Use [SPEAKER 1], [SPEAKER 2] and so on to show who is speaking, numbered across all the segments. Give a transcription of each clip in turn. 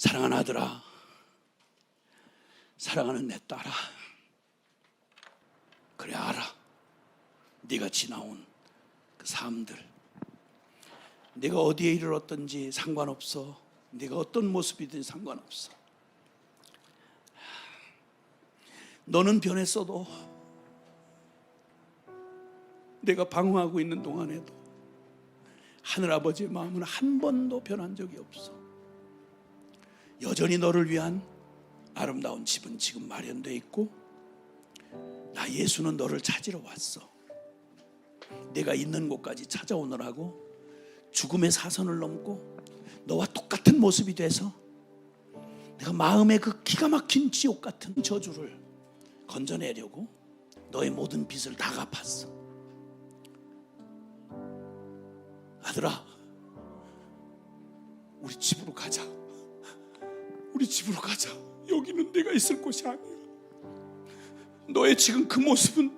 [SPEAKER 1] 사랑하는 아들아, 사랑하는 내 딸아, 그래 알아. 네가 지나온 그 삶들, 네가 어디에 이르렀든지 상관없어. 네가 어떤 모습이든 상관없어. 너는 변했어도 내가 방황하고 있는 동안에도 하늘 아버지의 마음은 한 번도 변한 적이 없어. 여전히 너를 위한 아름다운 집은 지금 마련돼 있고 나 예수는 너를 찾으러 왔어. 내가 있는 곳까지 찾아오느라고 죽음의 사선을 넘고 너와 똑같은 모습이 돼서 내가 마음의 그 기가 막힌 지옥 같은 저주를 건져내려고 너의 모든 빚을 다 갚았어. 아들아, 우리 집으로 가자. 우리 집으로 가자. 여기는 내가 있을 곳이 아니야. 너의 지금 그 모습은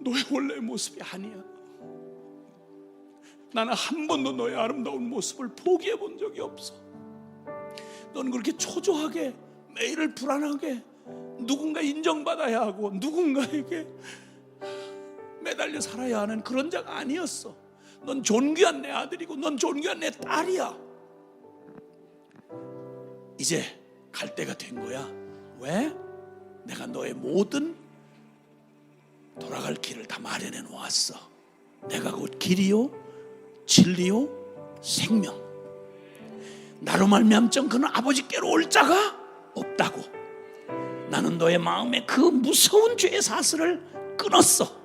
[SPEAKER 1] 너의 원래의 모습이 아니야. 나는 한 번도 너의 아름다운 모습을 포기해 본 적이 없어. 너는 그렇게 초조하게 매일을 불안하게 누군가 인정받아야 하고 누군가에게 매달려 살아야 하는 그런 자가 아니었어. 넌 존귀한 내 아들이고 넌 존귀한 내 딸이야. 이제 갈 때가 된 거야. 왜? 내가 너의 모든 돌아갈 길을 다 마련해 놓았어. 내가 곧 길이요, 진리요, 생명. 나로 말미암정 그는 아버지께로 올 자가 없다고. 나는 너의 마음에 그 무서운 죄의 사슬을 끊었어.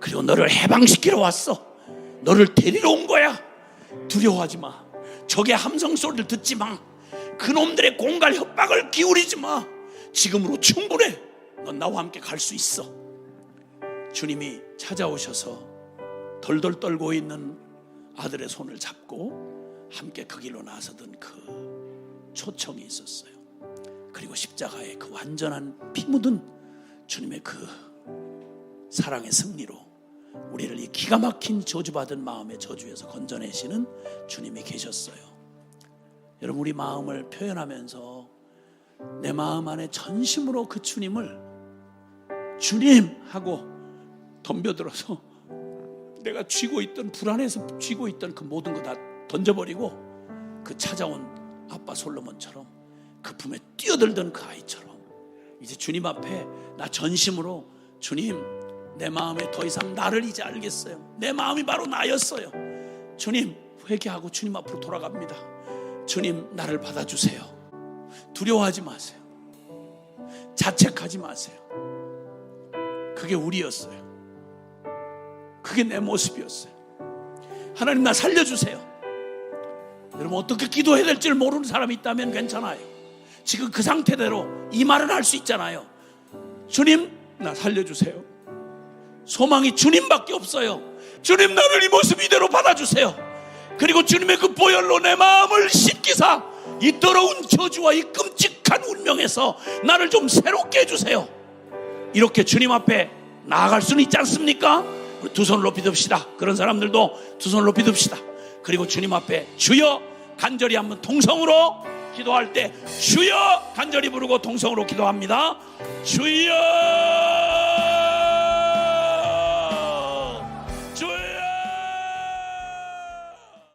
[SPEAKER 1] 그리고 너를 해방시키러 왔어. 너를 데리러 온 거야. 두려워하지 마. 적의 함성 소리를 듣지 마. 그놈들의 공갈 협박을 기울이지 마. 지금으로 충분해. 넌 나와 함께 갈 수 있어. 주님이 찾아오셔서 덜덜 떨고 있는 아들의 손을 잡고 함께 그 길로 나서던 그 초청이 있었어요. 그리고 십자가의 그 완전한 피 묻은 주님의 그 사랑의 승리로 우리를 이 기가 막힌 저주받은 마음의 저주에서 건져내시는 주님이 계셨어요. 여러분 우리 마음을 표현하면서 내 마음 안에 전심으로 그 주님을 주님 하고 덤벼들어서 내가 쥐고 있던 불안해서 쥐고 있던 그 모든 거 다 던져버리고 그 찾아온 아빠 솔로몬처럼 그 품에 뛰어들던 그 아이처럼 이제 주님 앞에 나 전심으로 주님 내 마음에 더 이상 나를 이제 알겠어요. 내 마음이 바로 나였어요. 주님 회개하고 주님 앞으로 돌아갑니다. 주님 나를 받아주세요. 두려워하지 마세요. 자책하지 마세요. 그게 우리였어요. 그게 내 모습이었어요. 하나님 나 살려주세요. 여러분 어떻게 기도해야 될지를 모르는 사람이 있다면 괜찮아요. 지금 그 상태대로 이 말은 할수 있잖아요. 주님 나 살려주세요. 소망이 주님밖에 없어요. 주님 나를 이 모습 이대로 받아주세요. 그리고 주님의 그 보혈로 내 마음을 씻기사 이 더러운 저주와 이 끔찍한 운명에서 나를 좀 새롭게 해주세요. 이렇게 주님 앞에 나아갈 수는 있지 않습니까? 두 손을 높이 듭시다. 그런 사람들도 두 손을 높이 듭시다. 그리고 주님 앞에 주여 간절히 한번 통성으로 기도할 때 주여 간절히 부르고 통성으로 기도합니다. 주여